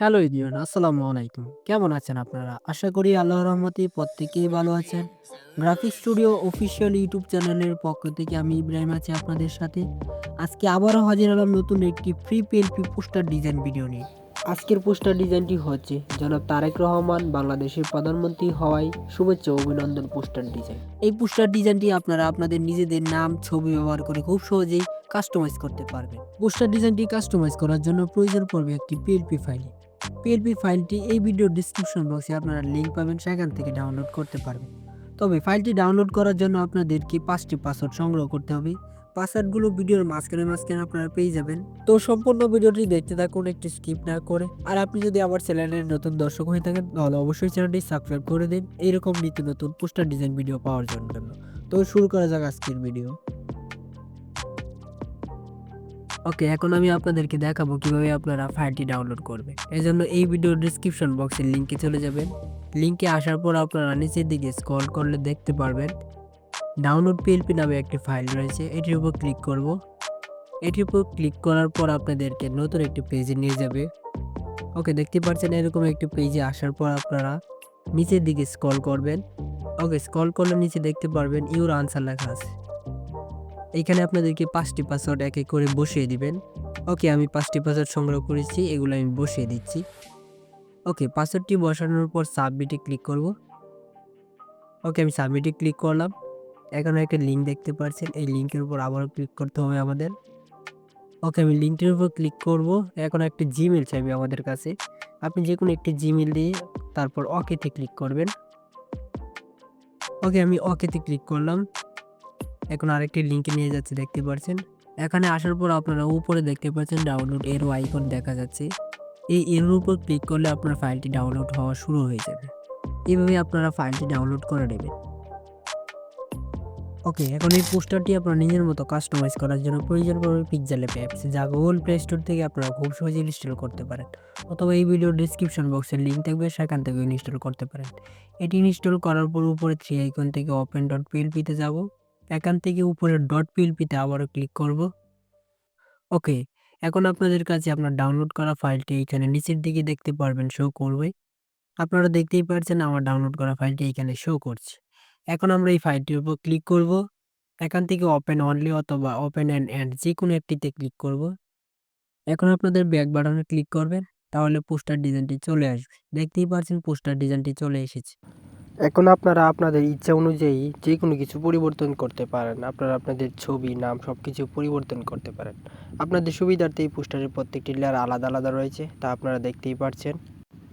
Hello ইদিয়ন আসসালামু আলাইকুম। কেমন আছেন আপনারা? আশা করি আল্লাহর রহমতে প্রত্যেকেই ভালো আছেন। গ্রাফিক স্টুডিও অফিসিয়াল ইউটিউব চ্যানেলের পক্ষ থেকে আমি ইব্রাহিম আছি আপনাদের সাথে। আজকে আবারও হাজির হলাম নতুন একটি free PLP poster design video নিয়ে। আজকের পোস্টার ডিজাইনটি হচ্ছে জনাব তারেক রহমান, বাংলাদেশের প্রধানমন্ত্রী হওয়ায় শুভেচ্ছা অভিনন্দন পোস্টার ডিজাইন এই পোস্টার ডিজাইনটি আপনারা আপনাদের নিজেদের নাম, ছবি ব্যবহার করে খুব সহজেই কাস্টমাইজ করতে পারবেন। পোস্টার ডিজাইনটি কাস্টমাইজ করার জন্য প্রয়োজন পড়বে একটি পিএলপি ফাইল পিএলপি ফাইলটি এই ভিডিও ডিসক্রিপশন বক্সে আপনারা লিঙ্ক পাবেন, সেখান থেকে ডাউনলোড করতে পারবেন। তবে ফাইলটি ডাউনলোড করার জন্য আপনাদেরকে পাঁচটি পাসওয়ার্ড সংগ্রহ করতে হবে। পাসওয়ার্ডগুলো ভিডিওর মাঝখানে মাঝখানে আপনারা পেয়ে যাবেন। তো সম্পূর্ণ ভিডিওটি দেখতে থাকুন, একটি স্কিপ না করে। আর আপনি যদি আমার চ্যানেলের নতুন দর্শক হয়ে থাকেন, তাহলে অবশ্যই চ্যানেলটি সাবস্ক্রাইব করে দিন। এইরকম নিত্য নতুন পোস্টার ডিজাইন ভিডিও পাওয়ার জন্য। তো শুরু করা যাক আজকের ভিডিও ওকে, এখন আমি আপনাদেরকে দেখাবো কীভাবে আপনারা ফাইলটি ডাউনলোড করবে এই জন্য এই ভিডিওর ডিসক্রিপশন বক্সের লিঙ্কে চলে যাবেন। লিঙ্কে আসার পর আপনারা নিচের দিকে স্ক্রল করলে দেখতে পারবেন ডাউনলোড পিএলপি নামে একটি ফাইল রয়েছে। এটির উপর ক্লিক করব। এটির উপর ক্লিক করার পর আপনাদেরকে নতুন একটি পেজে নিয়ে যাবে। ওকে, দেখতে পাচ্ছেন এরকম একটি পেজে আসার পর আপনারা নিচের দিকে স্ক্রল করবেন। ওকে স্ক্রল করলে নিচে দেখতে পারবেন ইউর আনসার লেখা আছে। এখানে আপনাদেরকে পাঁচটি পাসওয়ার্ড এক এক করে বসিয়ে দিবেন। ওকে, আমি পাঁচটি পাসওয়ার্ড সংগ্রহ করেছি, এগুলো আমি বসিয়ে দিচ্ছি। ওকে পাসওয়ার্ডটি বসানোর পর সাবমিটে ক্লিক করব। ওকে, আমি সাবমিটে ক্লিক করলাম। এখানে একটা লিঙ্ক দেখতে পাচ্ছেন, এই লিঙ্কের উপর আবারও ক্লিক করতে হবে আমাদের। ওকে, আমি লিঙ্কটির উপর ক্লিক করব। এখন একটা জিমেল চাইবে আমাদের কাছে। আপনি যে কোনো একটি জিমেল দিয়ে তারপর ওকেতে ক্লিক করবেন। ওকে, আমি ওকেতে ক্লিক করলাম। এখন আরেকটি লিঙ্কে নিয়ে যাচ্ছে, দেখতে পাচ্ছেন এখানে আসার পর আপনারা উপরে দেখতে পাচ্ছেন ডাউনলোড এরো আইকন দেখা যাচ্ছে। এই এরোর উপর ক্লিক করলে আপনার ফাইলটি ডাউনলোড হওয়া শুরু হয়ে যাবে। এইভাবে আপনারা ফাইলটি ডাউনলোড করে নেবেন। ওকে এখন এই পোস্টারটি আপনার নিজের মতো কাস্টমাইজ করার জন্য প্রয়োজন পড়বে পিকজাল অ্যাপস যা গুগল প্লে স্টোর থেকে আপনারা খুব সহজে ইনস্টল করতে পারেন। অথবা এই ভিডিওর ডিসক্রিপশন বক্সের লিঙ্ক থাকবে, সেখান থেকে ইনস্টল করতে পারেন। এটি ইনস্টল করার পর উপরে থ্রি আইকন থেকে ওপেন ডট পিএলপিতে যাব। এখান থেকে উপরে ডট পিএলপিতে আবারও ক্লিক করব। ওকে এখন আপনাদের কাছে আপনার ডাউনলোড করা ফাইলটি এখানে নিচের দিকে দেখতে পারবেন শো করবে। আপনারা দেখতেই পারছেন আমার ডাউনলোড করা ফাইলটি এখানে শো করছে। এখন আমরা এই ফাইলটির উপর ক্লিক করব। এখান থেকে ওপেন অনলি অথবা ওপেন অ্যান্ড অ্যান্ড যে কোনো একটিতে ক্লিক করব। এখন আপনাদের ব্যাক বাটনে ক্লিক করবেন, তাহলে পোস্টার ডিজাইনটি চলে আসবে। দেখতেই পাচ্ছেন পোস্টার ডিজাইনটি চলে এসেছে। এখন আপনারা আপনাদের ইচ্ছা অনুযায়ী যে কোনো কিছু পরিবর্তন করতে পারেন। আপনারা আপনাদের ছবি, নাম সব কিছু পরিবর্তন করতে পারেন। আপনাদের সুবিধার্থে এই পোস্টারের প্রত্যেকটি লেয়ার আলাদা আলাদা রয়েছে, তা আপনারা দেখতেই পারছেন।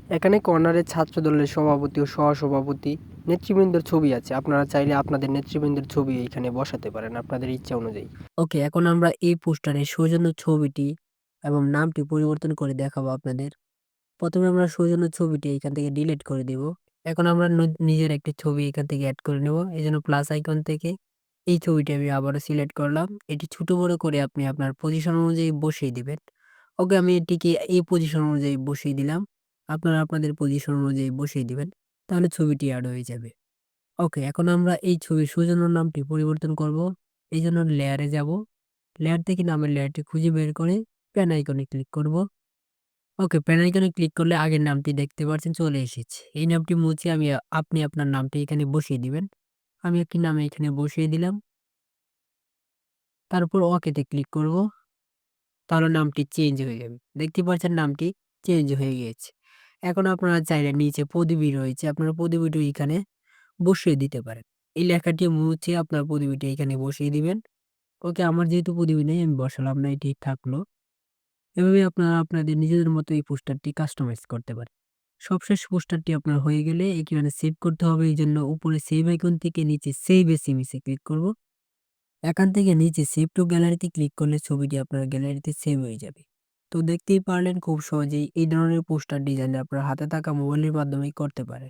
এখানে কর্নারে ছাত্র দলের সভাপতি ও সহসভাপতি নেতৃবৃন্দের ছবি আছে। আপনারা চাইলে আপনাদের নেতৃবৃন্দের ছবি এখানে বসাতে পারেন আপনাদের ইচ্ছা অনুযায়ী। ওকে, এখন আমরা এই পোস্টারের সৌজন্য ছবিটি এবং নামটি পরিবর্তন করে দেখাবো আপনাদের। প্রথমে আমরা সৌজন্য ছবিটি এখান থেকে ডিলিট করে দিব। এখন আমরা নিজের একটি ছবি এখান থেকে অ্যাড করে নেব। এই জন্য প্লাস আইকন থেকে এই ছবিটি আমি আবারও সিলেক্ট করলাম। এটি ছোট বড় করে আপনি আপনার পজিশন অনুযায়ী বসিয়ে দিবেন। ওকে আমি এটিকে এই পজিশন অনুযায়ী বসিয়ে দিলাম। আপনারা আপনাদের পজিশন অনুযায়ী বসিয়ে দিবেন। তাহলে ছবিটি অ্যাড হয়ে যাবে। ওকে এখন আমরা এই ছবির সৌজন্য নামটি পরিবর্তন করব। এই জন্য লেয়ারে যাব। লেয়ার থেকে নামের লেয়ারটি খুঁজে বের করে প্যান আইকনে ক্লিক করব। ওকে প্যান আইকনে ক্লিক করলে আগের নামটি দেখতে পাচ্ছেন চলে এসেছে। এই নামটি মুছে আমি, আপনি আপনার নামটি এখানে বসিয়ে দিবেন। আমি একটি নাম এখানে বসিয়ে দিলাম। তারপর ওকেতে ক্লিক করব। তাহলে নামটি চেঞ্জ হয়ে যাবে। দেখতে পাচ্ছেন নামটি চেঞ্জ হয়ে গিয়েছে। এখন আপনারা চাইলে নিচে পদবি রয়েছে, আপনারা পদবিটি এখানে বসিয়ে দিতে পারেন। এই লেখাটি মুছে আপনার পদবিটি এখানে বসিয়ে দিবেন। ওকে, আমার যেহেতু পদবি নেই, আমি বসালাম না, এটি থাকল। এভাবে আপনারা আপনাদের নিজেদের মতো এই পোস্টারটি কাস্টমাইজ করতে পারেন। সবশেষ পোস্টারটি আপনার হয়ে গেলে এখানে সেভ করতে হবে। এই জন্য উপরে সেভ আইকন থেকে নিচে সেভ এস ইমেজে ক্লিক করব। এখান থেকে নিচে সেভ টু গ্যালারিতে ক্লিক করলে ছবিটি আপনার গ্যালারিতে সেভ হয়ে যাবে। তো দেখতেই পারলেন খুব সহজেই এই ধরনের পোস্টার ডিজাইন আপনার হাতে থাকা মোবাইলের মাধ্যমে করতে পারে।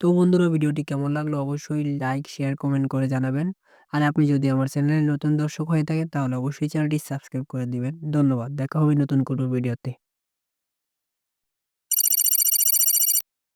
তো বন্ধুরা, ভিডিওটি কেমন লাগল অবশ্যই লাইক শেয়ার কমেন্ট করে জানাবেন। আর আপনি যদি আমার চ্যানেলের নতুন দর্শক হয়ে থাকেন, তাহলে অবশ্যই চ্যানেলটি সাবস্ক্রাইব করে দিবেন। ধন্যবাদ। দেখা হবে নতুন কোনো ভিডিওতে।